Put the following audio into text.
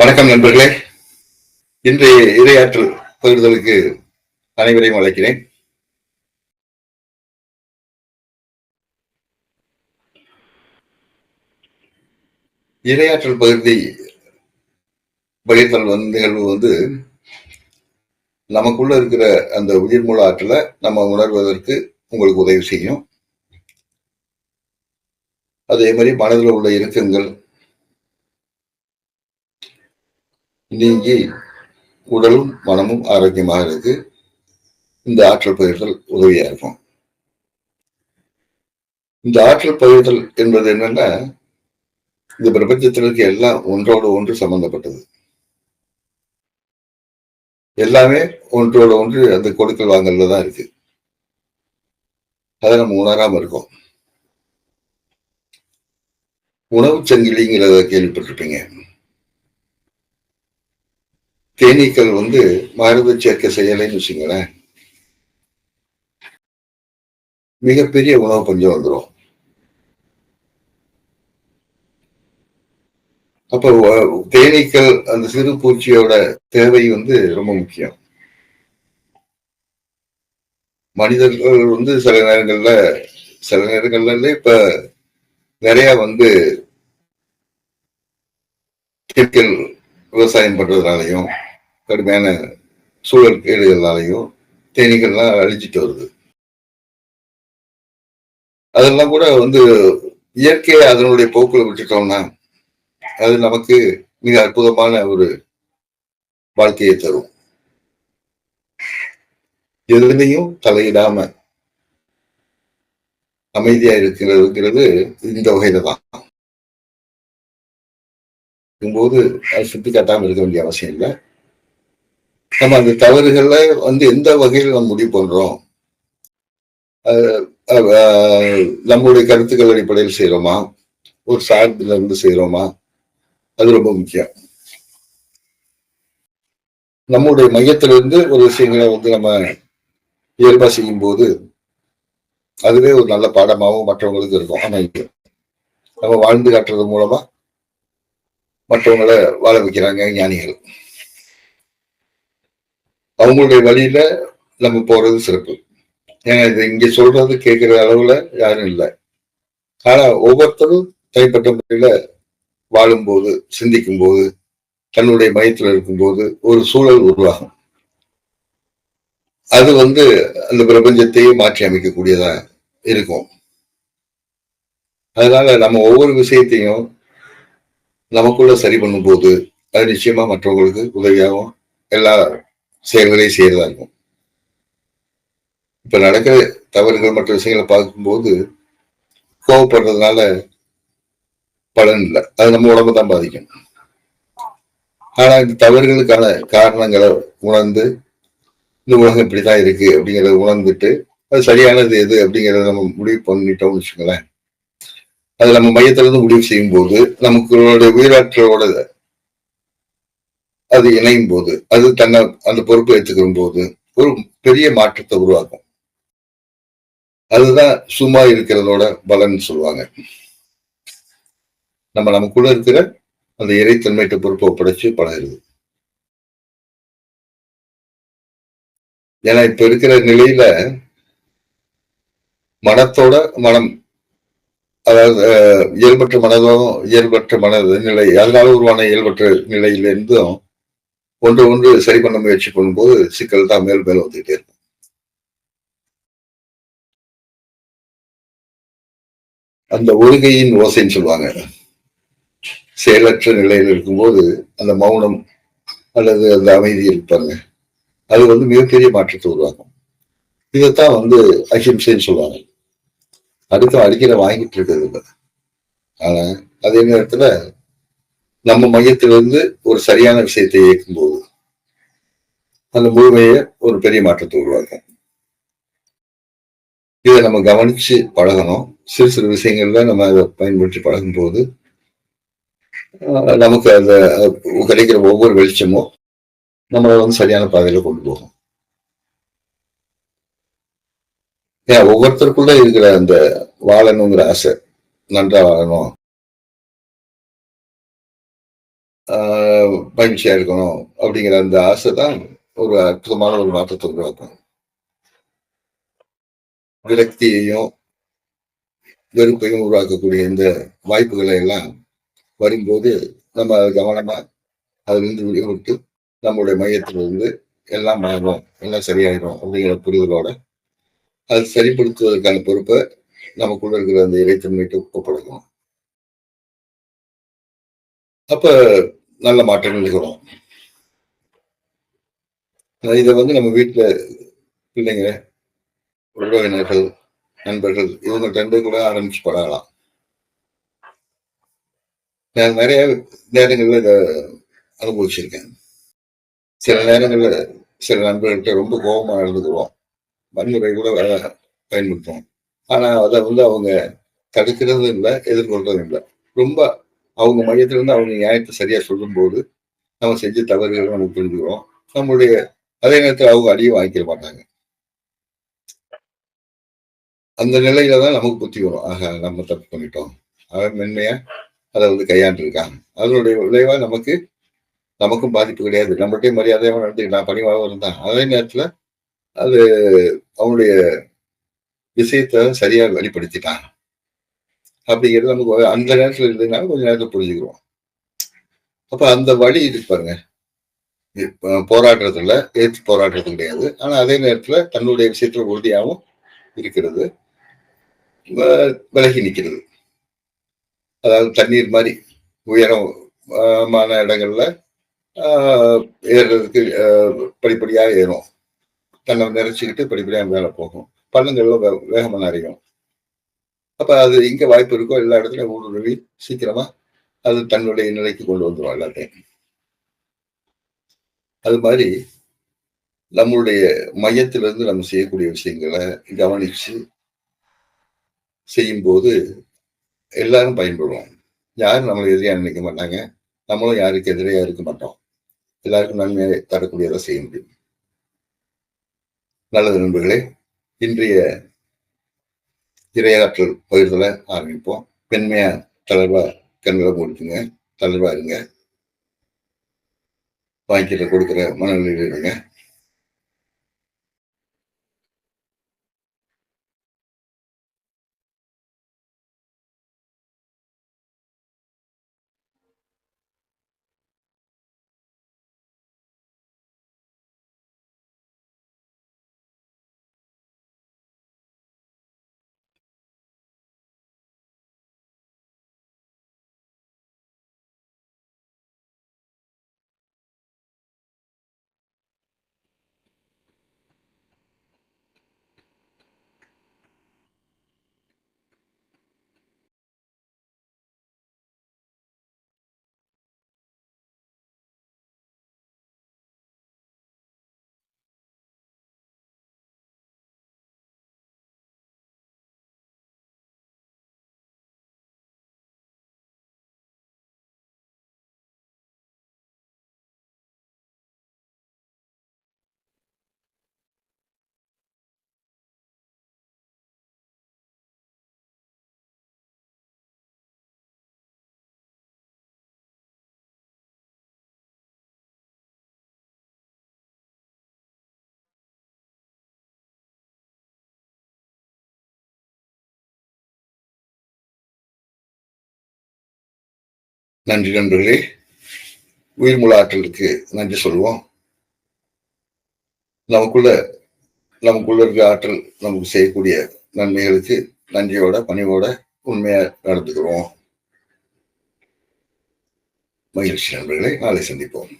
வணக்கம் நண்பர்களே. இன்றைய இரையாற்றல் பகிர்தலுக்கு அனைவரையும் அழைக்கிறேன். இரையாற்றல் பகிர்தி பகிர்தல் வந்து நிகழ்வு வந்து நமக்குள்ள இருக்கிற அந்த உயிர்மூல ஆற்றலை நம்ம உணர்வதற்கு உங்களுக்கு உதவி செய்யும். அதே மாதிரி மனதில் உள்ள இறுக்கங்கள் இன்னைக்கு உடலும் மனமும் ஆரோக்கியமாக இருக்கு. இந்த ஆற்றல் பகிர்தல் உதவியா இருக்கும். இந்த ஆற்றல் பகிர்தல் என்பது என்னன்னா இந்த பிரபஞ்சத்தில் இருக்க எல்லாம் ஒன்றோடு ஒன்று சம்பந்தப்பட்டது. எல்லாமே ஒன்றோடு ஒன்று அந்த கொடுக்கல் வாங்கல தான் இருக்கு. அதை நம்ம உணராம இருக்கோம். உணவு சங்கிலிங்கிறத கேள்விப்பட்டிருப்பீங்க. தேனீக்கள் வந்து மருந்து சேர்க்கை செய்யலைன்னு வச்சுங்களேன் மிகப்பெரிய உணவு பஞ்சம் வந்துடும் அப்ப தேனீக்கள் அந்த சிறு பூச்சியோட தேவை வந்து ரொம்ப முக்கியம். மனிதர்கள் வந்து சில நேரங்கள்ல சில நேரங்கள்ல இப்ப நிறைய வந்து கெமிக்கல் விவசாயம் பண்றதுனாலையும் கடுமையான சூழல் கேடுகளாலையும் தேனீக்கள்லாம் அழிச்சிட்டு வருது. அதெல்லாம் கூட வந்து இயற்கையை அதனுடைய போக்குல விட்டுட்டோம்னா அது நமக்கு மிக அற்புதமான ஒரு வாழ்க்கையை தரும். எதுலையும் தலையிடாம அமைதியா இருக்கிறதுங்கிறது இந்த வகையில தான். இருக்கும்போது அதை சுட்டி காட்டாமல் இருக்க வேண்டிய அவசியம் இல்லை. நம்ம அந்த தவறுகள்ல வந்து எந்த வகையில் நம்ம முடிவு பண்றோம்? நம்மளுடைய நம்முடைய கருத்துக்கள் அடிப்படையில் செய்யறோமா ஒரு சார்பில் இருந்து செய்யறோமா அது ரொம்ப முக்கியம். நம்முடைய மையத்திலிருந்து ஒரு விஷயங்களை வந்து நம்ம இயல்பா செய்யும் போது அதுவே ஒரு நல்ல பாடமாகவும் மற்றவங்களுக்கு இருக்கும். அமைக்கும் நம்ம வாழ்ந்து காட்டுறது மூலமா மற்றவங்களை வாழ வைக்கிறாங்க ஞானிகள். அவங்களுடைய வழியில நம்ம போறது சிறப்பு. ஏன்னா இது இங்க சொல்றது கேட்கிற அளவுல யாரும் இல்லை. ஆனா ஒவ்வொருத்தரும் தனிப்பட்ட முறையில வாழும்போது சிந்திக்கும் போது தன்னுடைய மையத்தில் இருக்கும்போது ஒரு சூழல் உருவாகும். அது வந்து அந்த பிரபஞ்சத்தையே மாற்றி அமைக்கக்கூடியதா இருக்கும். அதனால நம்ம ஒவ்வொரு விஷயத்தையும் நமக்குள்ள சரி பண்ணும்போது அது நிச்சயமா மற்றவங்களுக்கு உதவியாகும் எல்லா செயல்களை செய்யறதா இருக்கும் இப்ப நடக்கிற தவறுகள் மற்ற விஷயங்களை பார்க்கும்போது கோவப்படுறதுனால பலன் இல்லை. அது நம்ம உடம்பு தான் பாதிக்கும். ஆனா இந்த தவறுகளுக்கான காரணங்களை உணர்ந்து இந்த உலகம் இப்படிதான் இருக்கு அப்படிங்கறத உணர்ந்துட்டு அது சரியானது எது அப்படிங்கறத நம்ம முடிவு பண்ணிட்டோம்னு வச்சுக்கோங்களேன். அது நம்ம மையத்துல இருந்து முடிவு செய்யும் போது நமக்கு உயிராற்றலோட அது இணையும் போது அது தன்னை அந்த பொறுப்பை எடுத்துக்கிற போது ஒரு பெரிய மாற்றத்தை உருவாக்கும். அதுதான் சும்மா இருக்கிறதோட பலன் சொல்லுவாங்க. நம்ம நமக்குள்ள இருக்கிற அந்த இறைத்தன்மையிட்ட பொறுப்பை ஒப்படைச்சு பழகிறது. ஏன்னா இப்ப இருக்கிற நிலையில மனத்தோட மனம் அதாவது இயல்பற்ற மனதும் இயல்பற்ற மன நிலை அதனால உருவான இயல்பற்ற நிலையிலிருந்தும் ஒன்று ஒன்று சரி பண்ண முயற்சி பண்ணும்போது சிக்கல் தான் மேல் மேலும் வந்துகிட்டே இருக்கும். அந்த ஒருகையின் ஓசைன்னு சொல்லுவாங்க. செயலற்ற நிலையில் இருக்கும்போது அந்த மௌனம் அல்லது அந்த அமைதி இருப்பாங்க. அது வந்து மிகப்பெரிய மாற்றத்தை உருவாக்கும். இதைத்தான் வந்து அஹிம்சைன்னு சொல்லுவாங்க. அடுத்து அடிக்கிற வாங்கிட்டு இருக்கிறது இல்லை. ஆனா அதே நேரத்துல நம்ம மையத்திலிருந்து ஒரு சரியான விஷயத்தை இயக்கும்போது அந்த முழுமையை ஒரு பெரிய மாற்றத்தை உருவாக்கும். இதை நம்ம கவனிச்சு பழகணும். சிறு சிறு விஷயங்கள்ல நம்ம அதை பயன்படுத்தி பழகும்போது ஆஹ் நமக்கு அந்த கிடைக்கிற ஒவ்வொரு வெளிச்சமும் நம்மளை வந்து சரியான பாதையில கொண்டு போகும். ஏன் ஒவ்வொருத்தருக்குள்ள இருக்கிற அந்த வாழணுங்கிற ஆசை நன்றா வாழணும். மகிழ்ச்சியா இருக்கணும் அப்படிங்கிற அந்த ஆசை தான் ஒரு அற்புதமான ஒரு மாற்றத்தை உருவாக்கும் விரக்தியையும் வெறுப்பையும் உருவாக்கக்கூடிய இந்த வாய்ப்புகளை எல்லாம் வரும்போது நம்ம கவனமா அதிலிருந்து விடுபட்டு நம்முடைய மையத்திலிருந்து எல்லாம் மாறும் எல்லாம் சரியாயிடும் அப்படிங்கிற புரிதலோட அது சரிப்படுத்துவதற்கான பொறுப்பை நமக்குள்ள இருக்கிற அந்த இறைத்தன்மைக்கு ஒப்படைக்கணும். அப்ப நல்ல மாற்றங்கள் நிகழும். இதை வந்து நம்ம வீட்டுல பிள்ளைங்க உறவினர்கள் நண்பர்கள் இவங்க ரெண்டு கூட ஆரம்பிச்சு பழகலாம். நான் நிறைய நேரங்கள்ல இதை அனுபவிச்சிருக்கேன். சில நேரங்களில் சில நண்பர்கள்ட்ட ரொம்ப கோபமாக எழுதுக்குவோம் வன்முறை கூட பயன்படுத்துவோம். ஆனா அதை வந்து அவங்க தடுக்கிறதும் இல்லை எதிர்கொள்றதும் இல்லை. ரொம்ப அவங்க மையத்திலிருந்து அவங்க நியாயத்தை சரியா சொல்லும்போது நம்ம செஞ்ச தவறுகளை நம்ம புரிஞ்சுக்கிறோம். நம்மளுடைய அதே நேரத்தில் அவங்க அடியும் வாங்கிக்க மாட்டாங்க. அந்த நிலையில தான் நமக்கு புத்தி வரும். ஆக நம்ம தப்பு பண்ணிட்டோம். அவன் மென்மையா அதை வந்து கையாண்டு இருக்காங்க அதனுடைய விளைவா நமக்கு நமக்கும் பாதிப்பு கிடையாது. நம்மள்டே மரியாதையாக நடந்துக்கலாம் பணிவாக இருந்தான். அதே நேரத்துல அது அவனுடைய விஷயத்த சரியா வெளிப்படுத்திட்டான். அப்படிங்கிறது நமக்கு அந்த நேரத்தில் இருந்ததுனால கொஞ்ச நேரத்தில் புரிஞ்சுக்கிறோம். அப்ப அந்த வழி இருக்கு பாருங்க. போராடுறதுல ஏற்று போராடுறது கிடையாது. ஆனா அதே நேரத்துல தன்னுடைய விஷயத்துல உறுதியாகவும் இருக்கிறது. விலகி நிற்கிறது அதாவது தண்ணீர் மாதிரி உயரமான இடங்கள்ல ஏறுறதுக்கு படிப்படியாக ஏறும். தன்னை நிறைச்சிக்கிட்டு படிப்படியாக மேலே போகும். பள்ளங்கள்ல வேகமாக நிறையும் அப்ப அது எங்க வாய்ப்பு இருக்கோ எல்லா இடத்துலயும் ஊடுருவி சீக்கிரமா அது தன்னுடைய நிலைக்கு கொண்டு வந்துடும் எல்லாத்தையும் அது மாதிரி நம்மளுடைய மையத்திலிருந்து நம்ம செய்யக்கூடிய விஷயங்களை கவனிச்சு செய்யும்போது எல்லாரும் பயன்படுவோம். யாரும் நம்மளை எதிரியா நினைக்க மாட்டாங்க. நம்மளும் யாருக்கு எதிரையா இருக்க மாட்டோம். எல்லாருக்கும் நன்மையை தரக்கூடியதை செய்ய முடியும். நல்லது நண்பர்களே இன்றைய இரையாற்றல் பகிர்தல ஆரம்பிப்போம். பெண்மையா தளர்வா கண்களை கொடுத்துங்க தளர்வா இருங்க. வாங்கிட்ட கொடுக்குற மனநிலையில் இருங்க. நன்றி நண்பர்களே. உயிர்முள்ள ஆற்றலுக்கு நன்றி சொல்லுவோம். நமக்குள்ள நமக்குள்ள இருக்க ஆற்றல் நமக்கு செய்யக்கூடிய நன்மைகளுக்கு நன்றியோட பணிவோட உண்மையா நடந்துக்கிறோம். மகிழ்ச்சி நண்பர்களை. நாளை சந்திப்போம்.